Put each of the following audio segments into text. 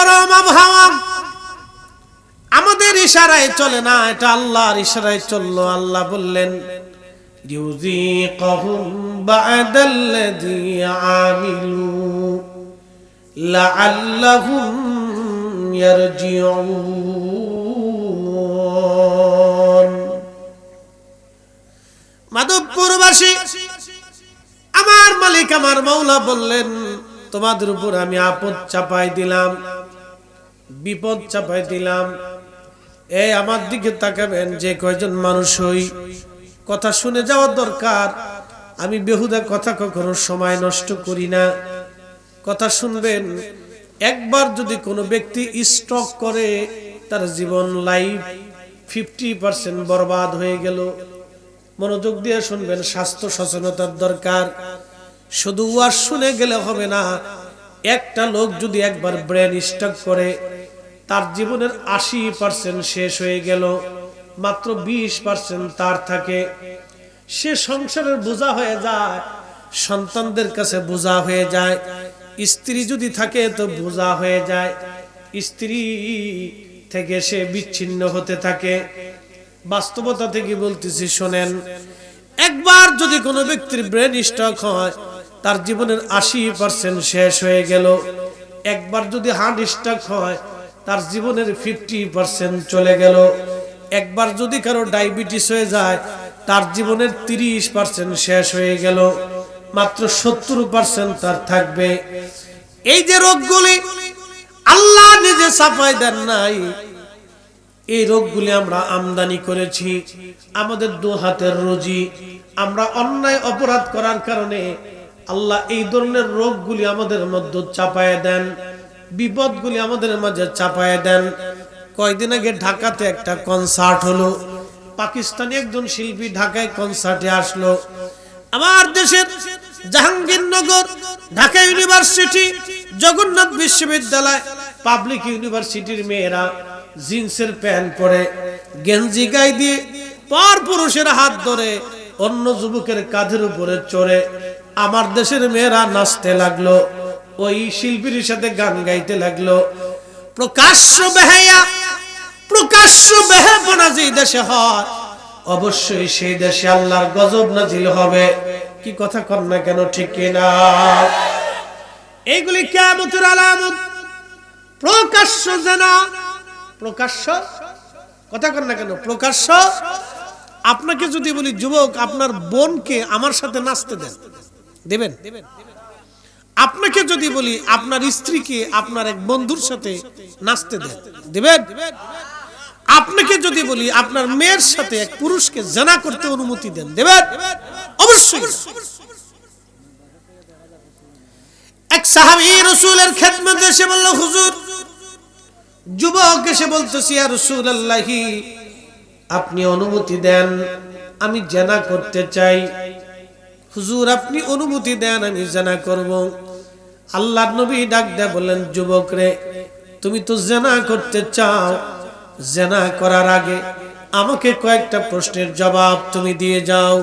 গরম আবহাওয়া আমাদের ইশারায় চলে না এটা আল্লাহর ইশারায় চললো আল্লাহ বললেন يذيقهم بعد الذي عملوا لعلهم يرجعون মাধবপুরবাসী আমার মালিক আমার মৌলা বললেন তোমাদের উপর আমি আপদ চাপাই দিলাম বিপদ চাপাই দিলাম। এই আমার দিকে তাকাবেন, যে কয়জন মানুষ হই। কথা শুনে যাওয়ার দরকার। আমি বেহুদা কথা কখনো সময় নষ্ট করি না। কথা শুনবেন, একবার যদি কোনো ব্যক্তি স্টক করে, তার জীবন লাইফ ফিফটি পার্সেন্ট বরবাদ হয়ে গেল। মনোযোগ দিয়ে শুনবেন, স্বাস্থ্য সচেতনতার দরকার। শুধু ওয়াজ শুনে গেলে হবে না, একটা লোক যদি একবার ব্রেন স্টক করে তার জীবনের আশি পার্সেন্ট শেষ হয়ে গেল, মাত্র বিশ পার্সেন্ট তার থাকে। সে সংসারের বোঝা হয়ে যায়, সন্তানদের কাছে বোঝা হয়ে যায়, স্ত্রী যদি থাকে তো বোঝা হয়ে যায়, স্ত্রী থেকে সে বিচ্ছিন্ন হতে থাকে। বাস্তবতা থেকে বলতেছি, শোনেন, একবার যদি কোনো ব্যক্তির ব্রেন স্টক হয়, তার জীবনের আশি পার্সেন্ট শেষ হয়ে গেল। একবার যদি হার্ট স্টক হয় তার জীবনের ফিফটি পার্সেন্ট চলে গেল। একবার যদি কারও ডায়াবেটিস হয়ে যায়, তার জীবনের তিরিশ পার্সেন্ট শেষ হয়ে গেল। মাত্র সত্তর পার্সেন্ট তার থাকবে। এই যে রোগগুলি আল্লাহ নিজে সাফাই দেন নাই, এই রোগগুলি আমরা আমদানি করেছি। আমাদের দু হাতের রুজি, আমরা অন্যায় অপরাধ করার কারণে আল্লাহ এই ধরনের রোগগুলি আমাদের মধ্যে চাপায় দেন। বিপদগুলি আমাদের মাঝে চাপায় দেন। কয়দিন আগে ঢাকাতে একটা কনসার্ট হলো। পাকিস্তানি একজন শিল্পী ঢাকায় কনসার্টে আসলো। আমার দেশের জাহাঙ্গীরনগর, ঢাকা ইউনিভার্সিটি, জগন্নাথ বিশ্ববিদ্যালয় পাবলিক ইউনিভার্সিটির মেয়েরা জিন্সের প্যান্ট পরে গেঞ্জি গায়ে দিয়ে পর পুরুষের হাত ধরে অন্য যুবকের কাঁধের উপরে চড়ে। আমার দেশের মেয়েরা নাচতে লাগল। ওই শিল্পীর সাথে গান গাইতে লাগল। প্রকাশ্য বেহাইয়া প্রকাশ্য বেহাপনা যে দেশে হয়, অবশ্যই সেই দেশে আল্লাহর গজব নাজিল হবে। কি কথা কর না কেন, ঠিক কিনা? এইগুলি কেমতের আলামত। প্রকাশ্য জানা প্রকাশ্য? কথা কর না কেন, প্রকাশ্য? আপনাকে যদি বলি, যুবক, আপনার বোনকে আমার সাথে নাচতে দেন। দেবেন দেবেন? আপনাকে যদি বলি, আপনার স্ত্রীকে আপনার এক বন্ধুর সাথে নাচতে দেন, দেবেন? আপনাকে যদি বলি, আপনার মেয়ের সাথে এক পুরুষকে জানা করতে অনুমতি দেন, দেবেন? অবশ্যই। এক সাহাবী রসুলের খেদমতে বলল, হুজুর, যুবক এসে বলতেছি আর রসুল আল্লাহি আপনি অনুমতি দেন, আমি জানা করতে চাই। হুজুর, আপনি অনুমতি দেন, আমি জানা করব। আল্লাহ নবী ডাক দেয় বললেন, যুবক রে, তুমি তো জানা করতে চাও। জানা করার আগে আমাকে কয়েকটা প্রশ্নের জবাব তুমি দিয়ে যাও।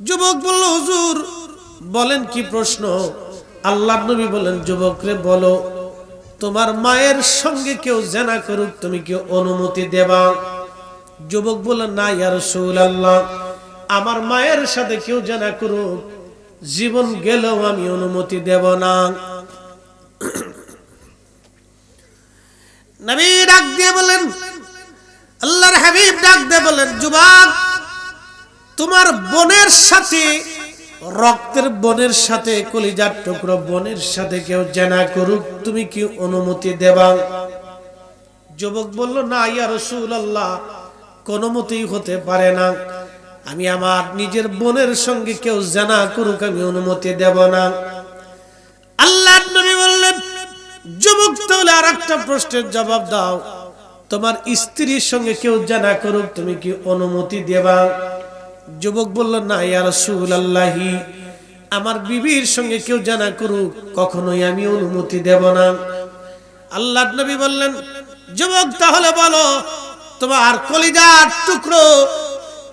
যুবক বলল, হুজুর, বলেন কি প্রশ্ন? আল্লাহ নবী বলেন যুবক রে, বলো, তোমার মায়ের সঙ্গে কেউ জানা করুক, তুমি কেউ অনুমতি দেবা? যুবক বলল, না ইয়ার আল্লাহ আমার মায়ের সাথে কেউ জানা করুক জীবন গেলেও আমি অনুমতি দেব না। নবী ডাক দিয়ে বলেন, আল্লাহর হাবিব ডাক দিয়ে বলেন, যুবক, তোমার বোনের সাথে, রক্তের বোনের সাথে, কলিজার টুকরো বোনের সাথে কেউ জানা করুক, তুমি কি অনুমতি দেবা? যুবক বলল, না, ইয়া রাসূলুল্লাহ, কোনো মতেই হতে পারে না। আমি আমার নিজের বোনের সঙ্গে কেউ জানা করুক, আমি অনুমতি দেব না। আল্লাহ বললেন, যুবক, তাহলে আর একটা প্রশ্নের জবাব দাও। তোমার স্ত্রীর সঙ্গে কেউ জানা করুক, তুমি কি অনুমতি দেবা? যুবক বলল, না, ইয়া রাসূলুল্লাহি, আমার বিবির সঙ্গে কেউ জানা করুক, কখনোই আমি অনুমতি দেব না। আল্লাহ নবী বললেন, যুবক, তাহলে বলো, তোমার কলিজার টুকরো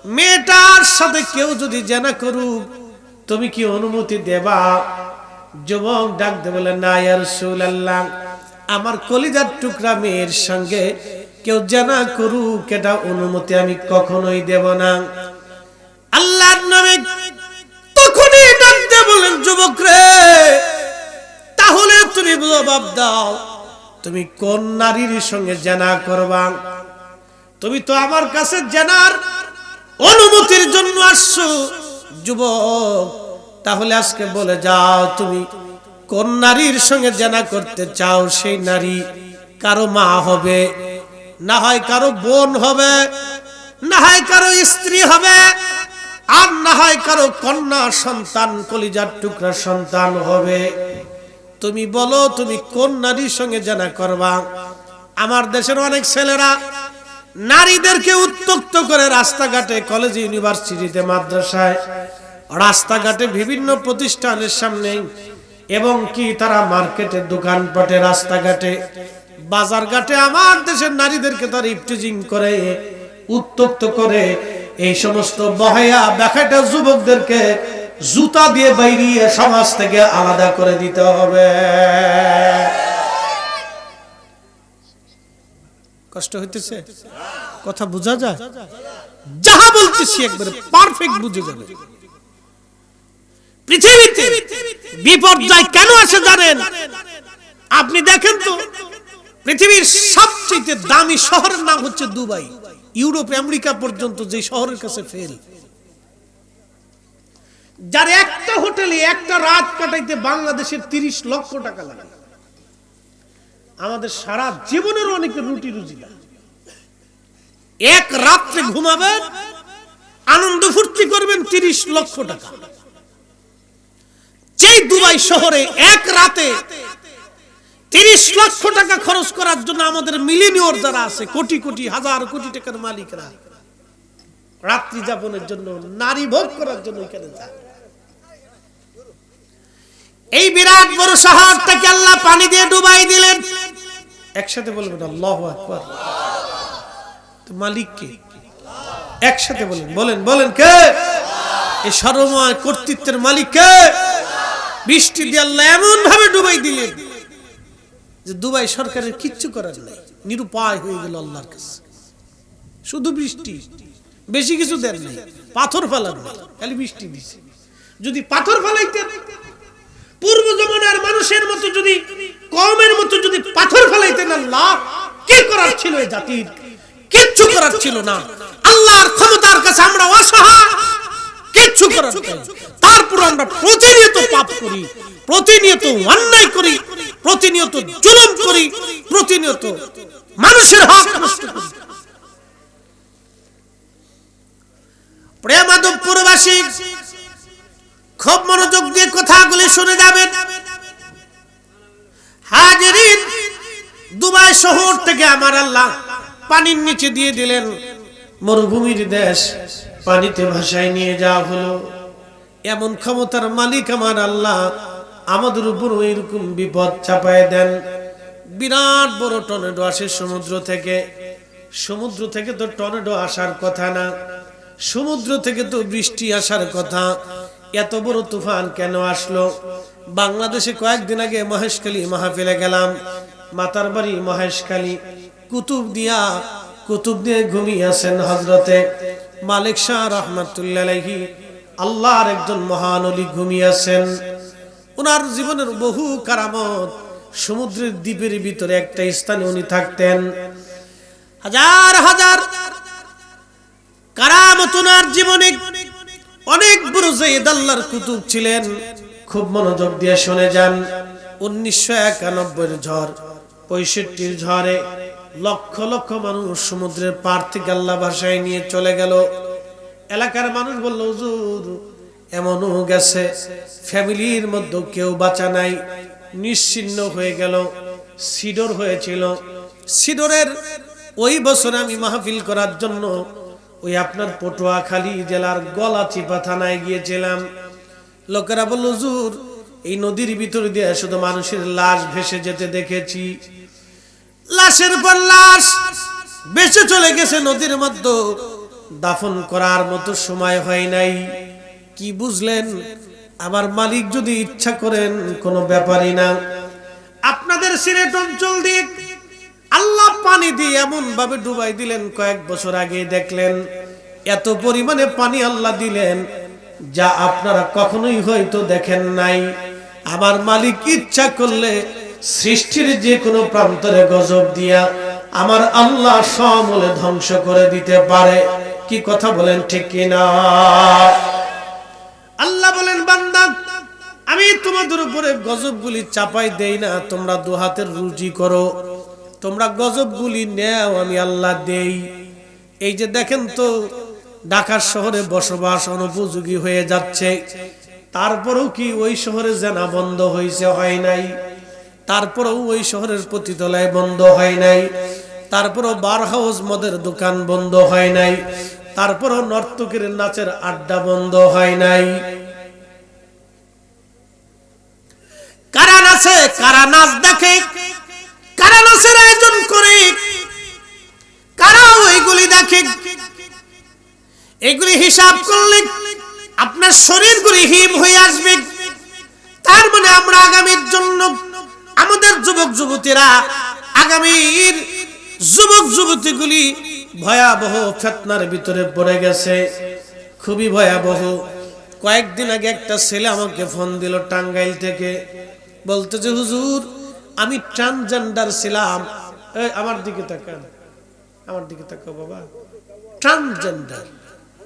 মেয়েটার সাথে কেউ যদি জানা করুক, তুমি কি অনুমতি দেবা? যুবক ডাকতে বলে, না, ইয়া রাসূলুল্লাহ, আমার কলিজার টুকরা মেয়ের সঙ্গে কেউ জানা করুক, এটা অনুমতি আমি কখনোই দেব না। আল্লাহর নামে তখনই ডাকতে বলেন, যুবক রে, তাহলে তুমি জবাব দাও, তুমি কোন নারীর সঙ্গে জানা করবা? তুমি তো আমার কাছে জানার অনুমতির জন্য আসছো? যুবক, তাহলে আজকে বলে যাও, তুমি কোন নারীর সঙ্গে জানা করতে চাও, সেই নারী কারও মা হবে, না হয় কারও বোন হবে, না হয় কারও স্ত্রী হবে, আর না হয় কারও কন্যা সন্তান, কলিজার টুকরা সন্তান হবে। তুমি বলো, তুমি কোন নারীর সঙ্গে জানা করবা? আমার দেশের অনেক ছেলেরা নারীদেরকে উত্তক্ত করে রাস্তাঘাটে কলেজ ইউনিভার্সিটিতে মাদ্রাসায়, রাস্তাঘাটে বিভিন্ন প্রতিষ্ঠানের সামনে এবং কি তারা মার্কেটে, দোকানপাটে, রাস্তাঘাটে বাজার ঘাটে আমার দেশের নারীদেরকে তারা ইফটিজিং করে, উত্তক্ত করে এই সমস্ত বহায়া দেখাটা যুবকদেরকে জুতা দিয়ে বাইরিয়ে সমাজ থেকে আলাদা করে দিতে হবে। কষ্ট হইতেছে? কথা বোঝা যায়? যাহা বলতেছি একবারে পারফেক্ট বুঝে যাবে। পৃথিবীতে বিপর্যয় কেন আসে জানেন? আপনি দেখেন তো, পৃথিবীর সবচেয়ে দামি শহরের নাম হচ্ছে দুবাই। ইউরোপ, আমেরিকা পর্যন্ত যে শহরের কাছে ফেল যার একটা হোটেলে একটা রাত কাটাইতে বাংলাদেশের তিরিশ লক্ষ টাকা লাগে। আমাদের সারা জীবনের অনেক রুটি রুজি এক রাত্রে ঘুমাবেন আনন্দ ফুর্তি করবেন তিরিশ লক্ষ টাকা। যেই দুবাই শহরে এক রাতে তিরিশ লক্ষ টাকা খরচ করার জন্য আমাদের মিলিনিয়র যারা আছে, কোটি কোটি, হাজার কোটি টাকার মালিকরা, রাত্রি যাপনের জন্য, নারী ভোগ করার জন্য এখানে যায়। এই বিরাট বড় শহরটাকে আল্লাহ পানি দিয়ে ডুবাই দিলেন। একসাথে বলবেন, আল্লাহ আকবার তো মালিক কে? একসাথে বলেন বলেন বলেন কে? এই সর্বময় কর্তৃত্বের মালিক কে? বৃষ্টি দিয়ে আল্লাহ এমন ভাবে ডুবাই দিলেন যে দুবাই সরকারের কিচ্ছু করার নাই। নিরুপায় হয়ে গেল আল্লাহর কাছে। শুধু বৃষ্টি, বেশি কিছু দেন নাই। পাথর ফেলার খালি বৃষ্টি দিছে। যদি পাথর ফেলাইতেন, পূর্ব জমানার মানুষের মতো যদি কমের মতো যদি পাথর ফেলাইতেন আল্লাহ কি করার ছিল এই জাতির? কিচ্ছু করার ছিল না। আল্লাহর ক্ষমতার কাছে আমরা অসহায়। কিচ্ছু করার নাই তারপর আমরা প্রতিনিয়ত পাপ করি, প্রতিনিয়ত অন্যায় করি, প্রতিনিয়ত জুলুম করি, প্রতিনিয়ত মানুষের হক নষ্ট করি। প্রেমাদবপুরবাসী খুব মনোযোগ দিয়ে কথাগুলি শুনে যাবেন। হাজিরিন, দুবাই শহর থেকে আমার আল্লাহ পানির নিচে দিয়ে দিলেন, মরুভূমির দেশ পানিতে ভাসায় নিয়ে যাওয়া হলো। এমন ক্ষমতার মালিক আমার আল্লাহ আমাদের উপর এরকম বিপদ চাপায় দেন। বিরাট বড় টর্নেডো আসে সমুদ্র থেকে। সমুদ্র থেকে তো টর্নেডো আসার কথা না, সমুদ্র থেকে তো বৃষ্টি আসার কথা। এত বড় তুফান কেন আসলো? বাংলাদেশে কয়েকদিন আগে মহেশখালী মাহফিলে গেলাম। মাতার বাড়ি মহেশখালী কুতুব দিয়া কুতুব দিয়ে ঘুমিয়ে আছেন হজরতে মালিক শাহ রহমতুল্লাহি আল্লাহর একজন মহান অলি ঘুমিয়ে আছেন। ওনার জীবনের বহু কারামত সমুদ্রের দ্বীপের ভিতরে একটা স্থানে উনি থাকতেন। হাজার হাজার কারামত ওনার জীবনে অনেক বড় জয়ীদ আল্লাহর কুতুব ছিলেন। খুব মনোযোগ দিয়ে শুনে যান। উনিশশো একানব্বইয়ের ঝড়, পঁয়ষট্টির ঝড়ে লক্ষ লক্ষ মানুষ সমুদ্রের পার থেকে আল্লাহ ভাষায় নিয়ে চলে গেল। এলাকার মানুষ বলল, হুজুর, এমনও গেছে। ফ্যামিলির মধ্যে কেউ বাঁচা নাই। নিশ্চিন্ন হয়ে গেল। সিডর হয়েছিল। সিডরের ওই বছর আমি মাহফিল করার জন্য ওই আপনার পটুয়াখালী জেলার গলাচিপা থানায় গিয়েছিলাম। লোকেরা বলল, হুজুর, এই নদীর ভিতর দিয়ে শুধু মানুষের লাশ ভেসে যেতে দেখেছি। লাশের পর লাশ বেঁচে চলে গেছে নদীর মধ্যে। দাফন করার মতো সময় হয় নাই। কি বুঝলেন? আমার মালিক যদি ইচ্ছা করেন, কোনো ব্যাপারই না। আপনাদের সিলেট অঞ্চল দিয়ে আল্লাহ পানি দিয়ে এমন ভাবে ডুবাই দিলেন, কয়েক বছর আগে দেখলেন, এত পরিমাণে পানি আল্লাহ দিলেন। যা আপনারা কখনোই হয়তো দেখেন নাই। আমার মালিক ইচ্ছা করলে সৃষ্টির যে কোনো প্রান্তরে গজব দিয়া আমার আল্লাহ সমলে ধ্বংস করে দিতে পারে। কি কথা বলেন ঠিক কিনা? আল্লাহ বলেন, বান্দা, আমি তোমাদের উপরে গজবগুলি চাপাই দেই না, তোমরা দু হাতের রুজি করো। তোমরা গজবগুলি নেও, আমি আল্লাহ দেই। এই যে দেখেন তো ঢাকা শহরে বসবাস অনুপযোগী হয়ে যাচ্ছে। তারপরেও কি ওই শহরে জেনা বন্ধ হয়েছে হয় নাই? তারপরেও ওই শহরের প্রতিতলায় বন্ধ হয় নাই। তারপরও বার হাউস মদের দোকান বন্ধ হয় নাই। তারপরও নর্তকের নাচের আড্ডা বন্ধ হয় নাই। কারা নাচে, কারা নাচ দেখে, কারা নাচের আয়োজন এগুলি হিসাব করলে আপনার শরীরগুলি হিম হয়ে আসবে। তার মানে আমরা আগামীর জন্য আমাদের যুবক যুবতীরা, আগামীর যুবক যুবতীগুলি ভয়াবহ ফেতনার ভিতরে পড়ে গেছে। খুবই ভয়াবহ। কয়েকদিন আগে একটা ছেলে আমাকে ফোন দিল টাঙ্গাইল থেকে। বলতে যে, হুজুর, আমি ট্রান্সজেন্ডার ছিলাম। আমার দিকে তাকান। আমার দিকে তাকাও বাবা। ট্রান্সজেন্ডার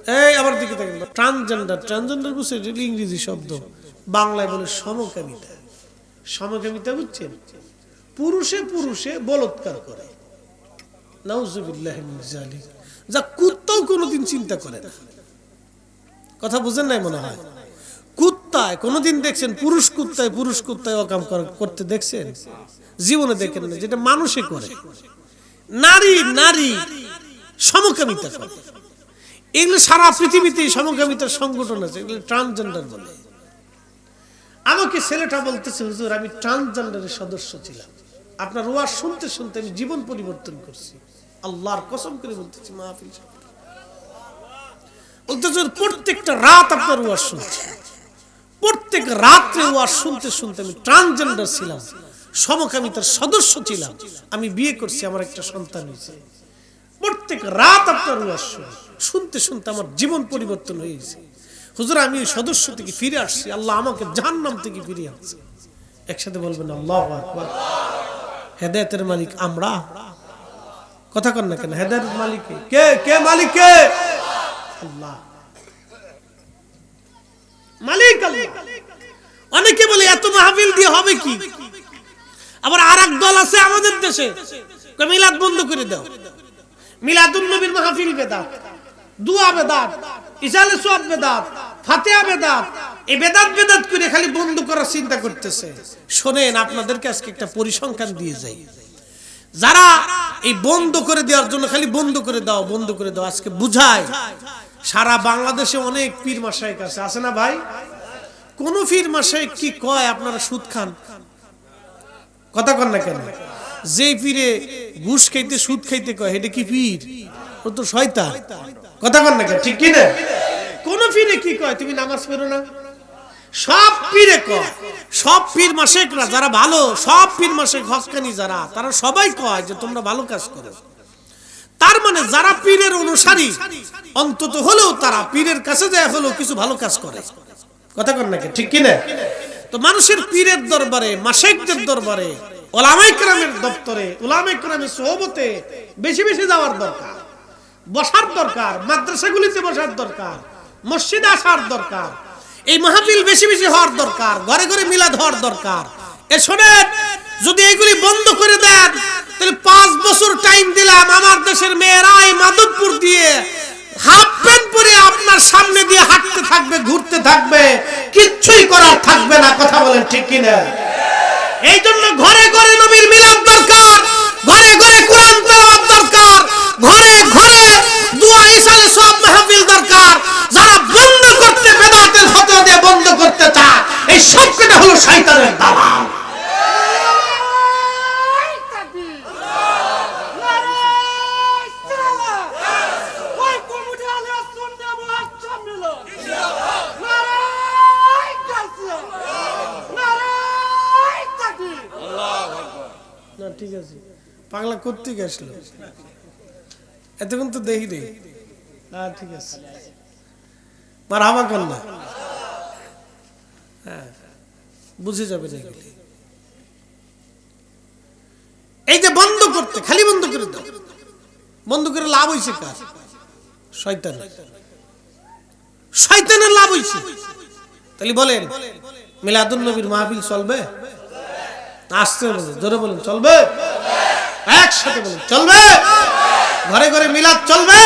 এই আমার দিকে তাকান ট্রান্সজেন্ডার ট্রান্সজেন্ডার বুঝছে ইংরেজি শব্দ। বাংলায় বলে সমকামিতা। সমকামিতা বুঝছেন? পুরুষে পুরুষে বলৎকার করে। যা কুত্তাও কোনোদিন চিন্তা করে না। কথা বুঝেন নাই মনে হয়? কুত্তায় কোনোদিন দেখছেন? পুরুষ কুত্তায় পুরুষ কুত্তায় অকাম কর- করতে দেখছেন? জীবনে দেখেন না। যেটা মানুষে করে। নারী নারী সমকামিতা করে। এগুলো সারা পৃথিবীতে সমকামিতার সংগঠন আছে, এগুলো ট্রান্সজেন্ডার বলে। আমাকে ছেলেটা বলতেছে, হুজুর, আমি ট্রান্সজেন্ডারের সদস্য ছিলাম। আপনার ওয়াজ শুনতে শুনতে আমি জীবন পরিবর্তন করছি। আল্লাহর কসম করে বলতেছি, মাহফিল বলতেছে প্রত্যেকটা রাত আপনার ওয়াজ শুনছি। প্রত্যেক রাত্রে ওয়াজ শুনতে শুনতে আমি ট্রান্সজেন্ডার ছিলাম, সমকামিতার সদস্য ছিলাম। আমি বিয়ে করছি, আমার একটা সন্তান হয়েছে। প্রত্যেক রাত আপনার ওয়াজ শুনি। শুনতে শুনতে আমার জীবন পরিবর্তন হয়েছে হুজুর, আমি ওই সদস্য থেকে ফিরে আসছি। আল্লাহ আমাকে জাহান্নাম থেকে ফিরিয়ে আনছে। একসাথে বলবেন, আল্লাহ আকবার। হেদায়তের মালিক আমরা? কথা কন না কেন, হেদায়তের মালিক কে? কে মালিক কে? আল্লাহ। মালিক অনেকে বলে, এত মাহফিল দিয়ে হবে কি? আবার আর দল আছে আমাদের দেশে। মিলাদ বন্ধ করে দাও। মিলাদুন নবীর মাহফিল বেদাত, দুয়া বেদাত ইসালে সব বেদাত, ফাতেহা বেদাত, এই বেদাত বেদাত করে খালি বন্ধ করার চিন্তা করতেছে। শোনেন, আপনাদেরকে আজকে একটা পরিসংখ্যান দিয়ে যাই। যারা এই বন্ধ করে দেওয়ার জন্য খালি বন্ধ করে দাও, বন্ধ করে দাও, আজকে বুঝায় সারা বাংলাদেশে অনেক পীর মাসাইক আছে। আছে না ভাই? কোন পীর মাসাইক কি কয় আপনারা সুদ খান? কথা কন না কেন? যে পীরে ঘুষ খাইতে, সুদ খাইতে কয়, এটা কি পীর? ও তো শয়তান। কথা কন না ঠিক কি না কোন পীরে কি কয়, তুমি নামাজ পড়ো না? সব পীরে কয়, সব পীর মাসেকরা যারা ভালো, সব পীর মাসেক হকানি যারা, তারা সবাই কয় যে তোমরা ভালো কাজ করো। তার মানে যারা পীরের অনুসারী, অন্তত হলেও তারা পীরের কাছে যায়, হলেও কিছু ভালো কাজ করে। কথা কন নাকি ঠিক কি কিনা? তো মানুষের পীরের দরবারে, মাসেকদের দরবারে ওলামাই কেরামের দপ্তরে ওলামাই কেরামের সোহবতে বেশি বেশি যাওয়ার দরকার। বসার দরকার, মাদ্রাসাগুলিতে বসার দরকার, মসজিদে আসার দরকার, এই মাহফিল বেশি বেশি হওয়ার দরকার, ঘরে ঘরে মিলাদ হওয়ার দরকার। এ শোনেন, যদি এইগুলি বন্ধ করে দেন, তাহলে পাঁচ বছর টাইম দিলাম আমার দেশের মেয়েরা এই মাধবপুর দিয়ে হাফ প্যান্ট পরে আপনার সামনে দিয়ে হাঁটতে থাকবে, ঘুরতে থাকবে, কিচ্ছুই করার থাকবে না, কথা বলেন ঠিক কিনা? এই জন্য ঘরে ঘরে নবীর মিলাদ দরকার। ঘরে ঘরে কোরআন তেলাওয়াত দরকার। ঘরে ঘরে দুয়া ইসালে সব মাহফিল দরকার। যারা বন্ধ করতে বেদাতের ফতোয়া দিয়ে বন্ধ করতে চায়, এই সব কটা হলো শয়তানের দালাল। পাগলা করতে গেছিল এতক্ষণ তো দেখি রে হ্যাঁ ঠিক আছে। মার কর না হ্যাঁ বুঝে যাবে এগুলি। এই যে বন্ধ করতে, খালি বন্ধ করে দাও। বন্ধ করে লাভ হয়েছে কার? শয়তান শয়তানের লাভ হয়েছে তাহলে বলেন মিলাদুল নবীর মাহফিল চলবে? আসতে বলুন জোরে বলুন, চলবে? একসাথে বলুন, চলবে? ঘরে ঘরে মিলাদ চলবে?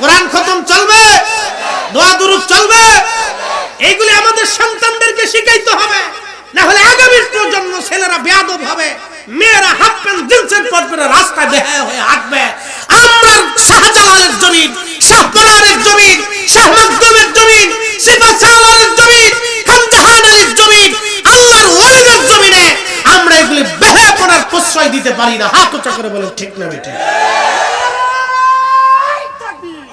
কোরআন খতম চলবে? দোয়া দুরুদ চলবে? এইগুলি আমাদের সন্তানদেরকে শিখাইতে হবে। না হলে আগামীর প্রজন্ম ছেলেরা বেয়াদব হবে। মেয়েরা হাফ প্যান্ট জিন্সের পর পরে রাস্তায় বেহায়া হয়ে হাঁটবে। আমরা শাহজালালের জমিন শাহপরানের জমিন, শাহ মখদুমের জমিন সিপা সালারের জমিন খানজাহানের জমিন আল্লাহর ওয়ালিদের জমিনে আমরা এগুলি বেহায়াপনার প্রশ্রয় দিতে পারি না। হাত উঁচা করে বলে ঠিক না তাকবীর!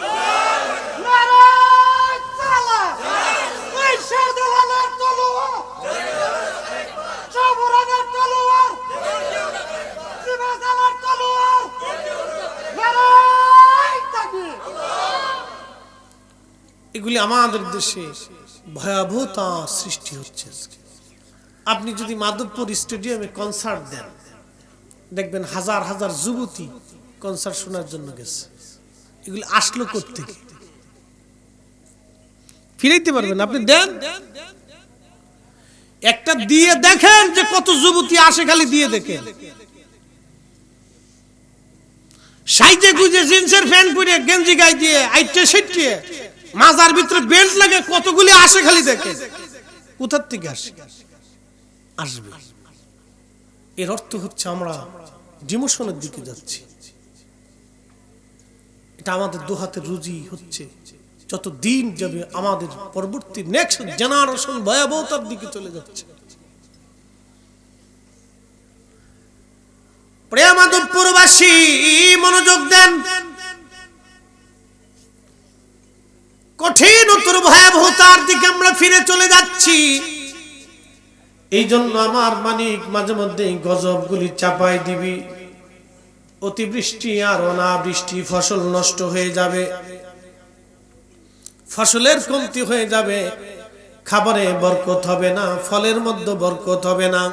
এগুলি আমাদের দেশে ভয়াবহতা সৃষ্টি হচ্ছে আপনি যদি মাধবপুর স্টেডিয়ামে কনসার্ট দেন দেখবেন হাজার হাজার যুবতী কনসার্ট শোনার জন্য গেছে। এগুলি আসলো করতে ফিরাইতে পারবেন আপনি দেন। একটা দিয়ে দেখেন যে কত যুবতী আসে খালি দিয়ে দেখেন সাইজে গুজে জিন্সের প্যান্ট পরে গেঞ্জি গায়ে দিয়ে আইটে সেটিয়ে মাজার ভিতরে বেল্ট লাগে, কতগুলি আসে খালি দেখে। কোথার থেকে আসে? আসবে। এর অর্থ হচ্ছে আমরা ডিমোশনের দিকে যাচ্ছি। এটা আমাদের দু হাতের রুজি হচ্ছে। যত দিন যাবে আমাদের পরবর্তী নেক্সট জেনারেশন ভয়াবহতার দিকে চলে যাচ্ছে। প্রেমাদবপুরবাসী, মনোযোগ দেন। কঠিন ভয়াবহতার দিকে আমরা ফিরে চলে যাচ্ছি। এই জন্য আমার মানিক মাঝে মধ্যে গজবগুলি চাপাই দিবি। অতিবৃষ্টি আর অনাবৃষ্টি, ফসল নষ্ট হয়ে যাবে। ফসলের কমতি হয়ে যাবে। খাবারে বরকত হবে না, ফলের মধ্যে বরকত হবে না।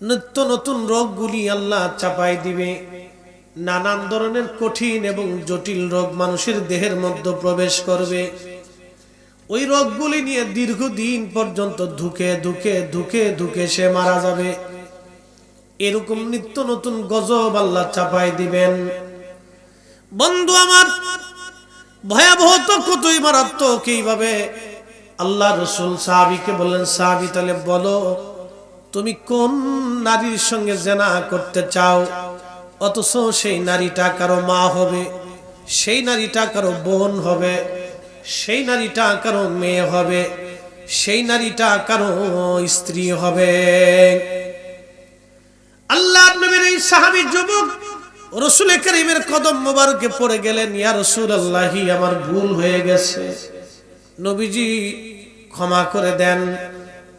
নিত্য নতুন রোগগুলি আল্লাহ চাপাই দিবে। নানান ধরনের কঠিন এবং জটিল রোগ মানুষের দেহের মধ্যে প্রবেশ করবে। ওই রোগগুলি নিয়ে দীর্ঘদিন পর্যন্ত ধুকে ধুকে ধুকে ধুকে সে মারা যাবে। এরকম নিত্য নতুন গজব আল্লাহ চাপাই দিবেন। বন্ধু আমার, ভয়াবহ তো কতই মারাত্মক এইভাবে। আল্লাহ রসুল সাহাবিকে বললেন, সাহাবি, তাহলে বলো, তুমি কোন নারীর সঙ্গে জেনা করতে চাও? অথচ সেই নারীটা কারও মা হবে, সেই নারীটা কারও বোন হবে। সেই নারীটা কারও মেয়ে হবে, সেই নারীটা কারও স্ত্রী হবে। আল্লাহ নবীর এই সাহাবী যুবক রসুল করিমের কদম মোবারকে পড়ে গেলেন, ইয়া রসুল আল্লাহি আমার ভুল হয়ে গেছে। নবীজি, ক্ষমা করে দেন।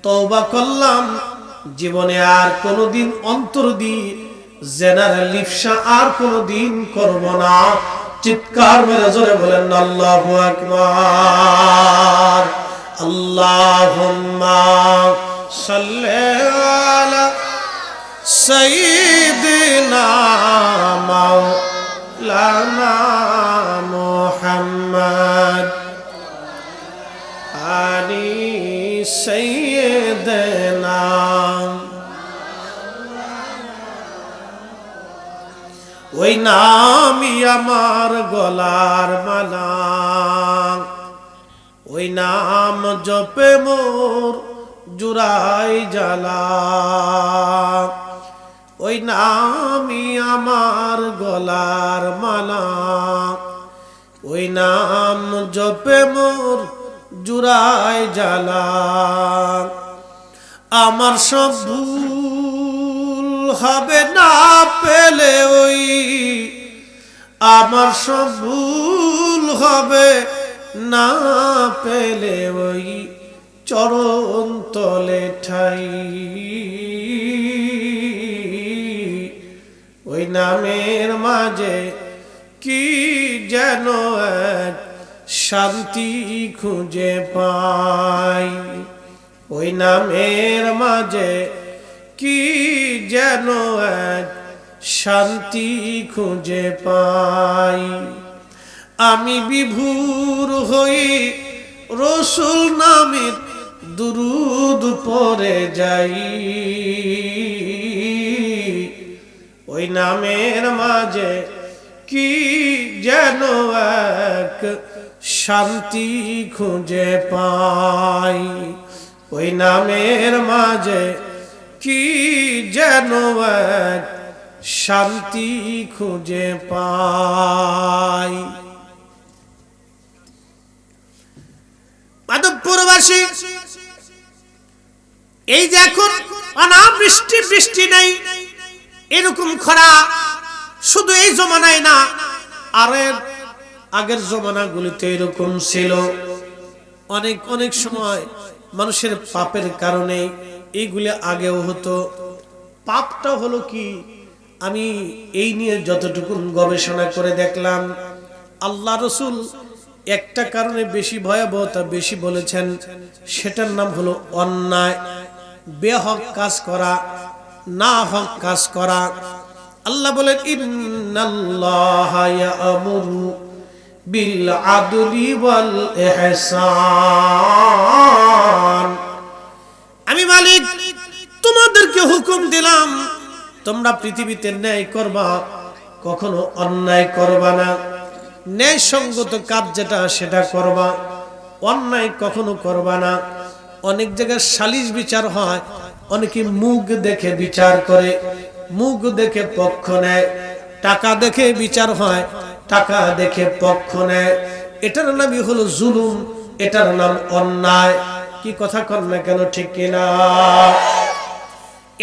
তওবা করলাম। জীবনে আর কোনোদিন অন্তর দি জেনারেল লিপসা আর কোনোদিন করব না। চিৎকার মেরে জোরে বলেন আল্লাহ আকবার আল্লাহুম্মা সাল্লি আলা সাইয়্যিদিনা মাওলানা মুহাম্মদ আলি সাইয়্যিদিনা ওই নামই আমার গলার মালা। ওই নাম জপে মোর জুরাই জ্বালা। ওই নামই আমার গলার মালা। ওই নাম জপে মোর জুরাই জ্বালা। আমার সব হবে না পেলে ওই আমার সব ভুল হবে না পেলে ওই চরণ তলে ঠাই। ওই নামের মাঝে কি যেন এক শান্তি খুঁজে পাই। ওই নামের মাঝে কি যেন এক শান্তি খুঁজে পাই। আমি বিভুর হই রসুল নামের দুরুদ পরে যাই। ওই নামের মাঝে কি যেন এক শান্তি খুঁজে পাই। ওই নামের মাঝে কি যেন শান্তি খুঁজে পাই। মাধবপুরবাসী, এই যে এখন অনাবৃষ্টি, বৃষ্টি নেই, এরকম খরা শুধু এই জমানায় না, আর আগের জমানাগুলিতে এরকম ছিল। অনেক অনেক সময় মানুষের পাপের কারণে এইগুলি আগেও হতো। পাপটা হলো কি? আমি এই নিয়ে যতটুকু গবেষণা করে দেখলাম, আল্লাহ রসুল একটা কারণে বেশি ভয়াবহতা বেশি বলেছেন, সেটার নাম হলো অন্যায়। বেহক কাজ করা না হক কাজ করা। আল্লাহ বলেন ইয়ামুরু বিল আদলি ওয়াল ইহসান। আমি মালিক, তোমাদেরকে হুকুম দিলাম, তোমরা পৃথিবীতে ন্যায় করবা, কখনো অন্যায় করবা না। ন্যায় সঙ্গত কাজ যেটা, সেটা করবা, অন্যায় কখনো করবা না। অনেক জায়গায় সালিশ বিচার হয়, অনেকে মুখ দেখে বিচার করে, মুখ দেখে পক্ষ নেয়, টাকা দেখে বিচার হয়, টাকা দেখে পক্ষ নেয়। এটার নামই হলো জুলুম, এটার নাম অন্যায়। কি কথা কর না কেন, ঠিক কিনা?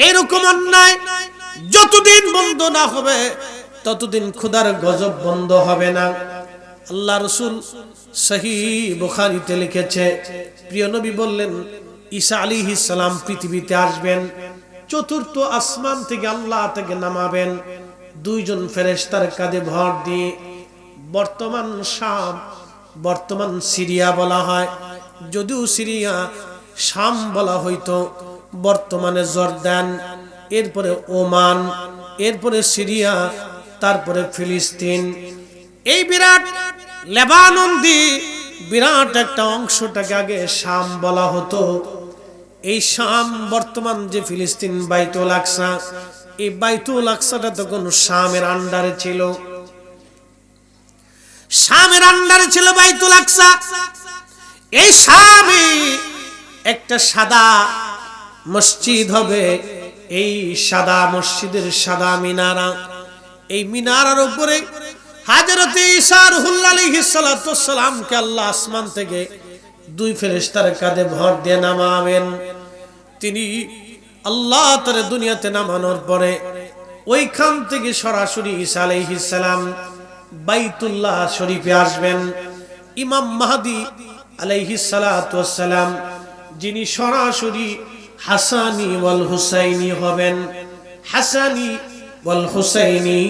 এরকম অন্যায় যতদিন বন্ধ না হবে, ততদিন খুদার গজব বন্ধ হবে না। আল্লাহ রসুল লিখেছে, প্রিয় নবী বললেন আলী সালাম পৃথিবীতে আসবেন, চতুর্থ আসমান থেকে আল্লাহ থেকে নামাবেন, দুইজন ফেরেশতার কাঁধে ভর দিয়ে বর্তমান শাম, বর্তমান সিরিয়া বলা হয়। যদিও সিরিয়া, শাম বলা হইতো, বর্তমানে জর্দান, এরপরে ওমান, এরপরে সিরিয়া, তারপরে ফিলিস্তিন। এই বিরাট লেবানন দি বিরাট একটা অংশটাকে আগে শাম বলা হতো। এই শাম বর্তমান যে ফিলিস্তিন বাইতুল আকসা, এই বাইতুল আকসাটা তখন শামের আন্ডারে ছিল। শামের আন্ডারে ছিল বাইতুল আকসা। এই শামে একটা সাদা মসজিদ হবে। এই সাদা মসজিদের সাদা মিনারা। এই মিনারার উপরে হাজরতে ঈসার হুল্লালিহিসালামকে আল্লাহ আসমান থেকে দুই ফেরেশতার কাঁধে ভর দিয়ে নামাবেন। তিনি আল্লাহ তারে দুনিয়াতে নামানোর পরে ওইখান থেকে সরাসরি ঈসা আলাইহিসসালাম বাইতুল্লাহ শরীফে আসবেন। ইমাম মাহাদি আলাইহিসসালাম যিনি সরাসরি হাসানি ওয়াল হুসাইনি হবেন। হাসানি ওয়াল হুসাইনি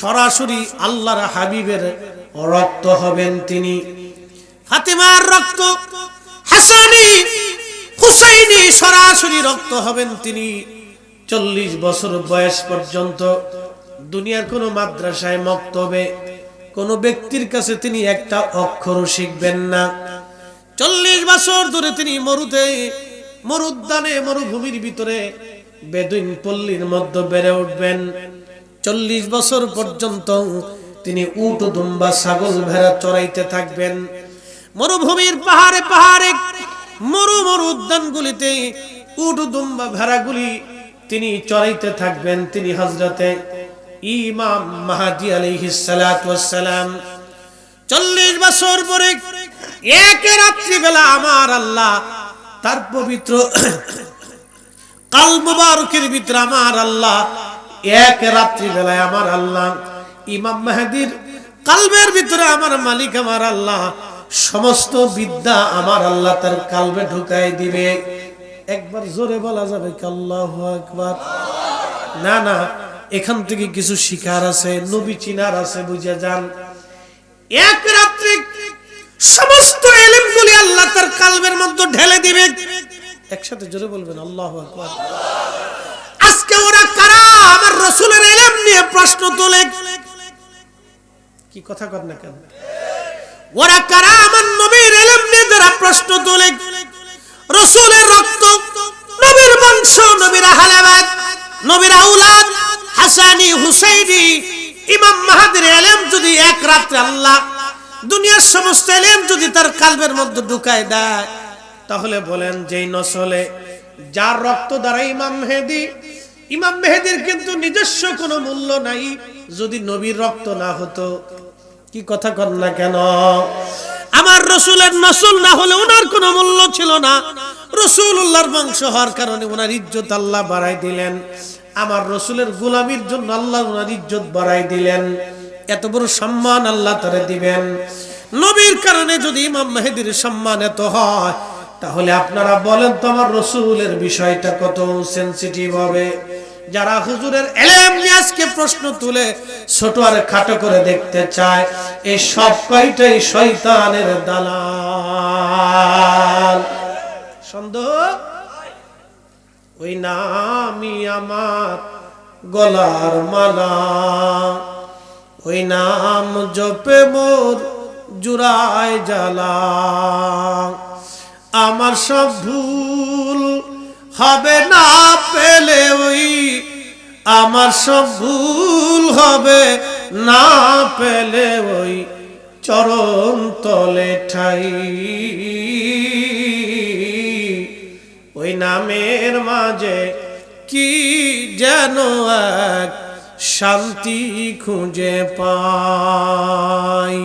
সরাসরি আল্লাহর হাবিবের রক্ত হবেন তিনি। ফাতেমার রক্ত, হাসানি হুসাইনি সরাসরি রক্ত হবেন তিনি। চল্লিশ বছর বয়স পর্যন্ত দুনিয়ার কোনো মাদ্রাসায় মক্তবে কোন ব্যক্তির কাছে তিনি একটা অক্ষরও শিখবেন না। চল্লিশ বছর ধরে তিনি মরুতে, মরুদ্যানে, মরুভূমির ভিতরে বেদুইন পল্লীর মধ্যে বেড়ে উঠবেন। চল্লিশ বছর পর্যন্ত তিনি উট, দুম্বা, ছাগল ভেড়া চড়াইতে থাকবেন। মরুভূমির পাহাড়ে পাহাড়ে মরু মরু উদ্যানগুলিতে উট, দুম্বা, ভেড়াগুলি তিনি চড়াইতে থাকবেন। তিনি হজরতে ইমাম মাহাদি আলাইহিস সালাম। চল্লিশ বছর পরে এক রাত্রিবেলা আমার আল্লাহ, তার পবিত্র কাল মুবারকের ভিতরে আমার আল্লাহ, এক রাত্রি বেলায় আমার আল্লাহ, ইমাম মেহেদির কালবের ভিতরে আমার মালিক আমার আল্লাহ, সমস্ত বিদ্যা আমার আল্লাহ তার কালবে ঢুকাই দিবে। একবার জোরে বলা যাবে আল্লাহু আকবার? না না, এখান থেকে কিছু শিকার আছে, নবী চিনার আছে, বুঝে যান। এক রাত্রে সমস্ত এলিমগুলি আল্লাহ তার কালবের মধ্যে ঢেলে দিবে। একসাথে জোরে বলবেন, আল্লাহ আজকে ওরা কারা? আমার রসুলের এলেম নিয়ে প্রশ্ন তোলে। কি কথা কর না কেন? ওরা কারা? আমার নবীর এলেম নিয়ে যারা প্রশ্ন তোলে। রসুলের রক্ত, নবীর বংশ, নবীর আহলাবাদ, নবীর আউলাদ, হাসানি, হুসাইনি, ইমাম মাহাদির এলেম যদি এক রাত্রে আল্লাহ দুনিয়ার সমস্ত এলেম যদি তার কালবের মধ্যে ঢুকায় দেয়, তাহলে বলেন যেই নসলে যার রক্ত দ্বারা ইমাম মেহেদি, ইমাম মেহেদির কিন্তু নিজস্ব কোনো মূল্য নাই, যদি নবীর রক্ত না হতো, কি কথা কর না কেন? আমার রসুলের নসল না হলে ওনার কোনো মূল্য ছিল না। রসুল্লাহর বংশ হওয়ার কারণে ওনার ইজ্জত আল্লাহ বাড়াই দিলেন। আমার রসুলের গোলামির জন্য আল্লাহ ওনার ইজ্জত বাড়াই দিলেন। এত বড় সম্মান আল্লাহ তারে দিবেন। নবীর কারণে যদি ইমাম মেহেদির সম্মান এত হয়, তাহলে আপনারা বলেন তো আমার রসুলের বিষয়টা কত সেন্সিটিভ হবে। যারা হুজুরের এলেম নিয়ে আজকে প্রশ্ন তুলে ছোট আর খাটো করে দেখতে চায়, এই সব কয়টাই শয়তানের দালাল। সন্দেহ? ওই নামই আমার গলার মালা। ওই নাম জপে মোর জুড়ায় জ্বালা। আমার সব ভুল হবে না পেলে ওই, আমার সব ভুল হবে না পেলে ওই চরণ তলে ঠাই। ওই নামের মাঝে কি যেন এক শান্তি খুঁজে পাই।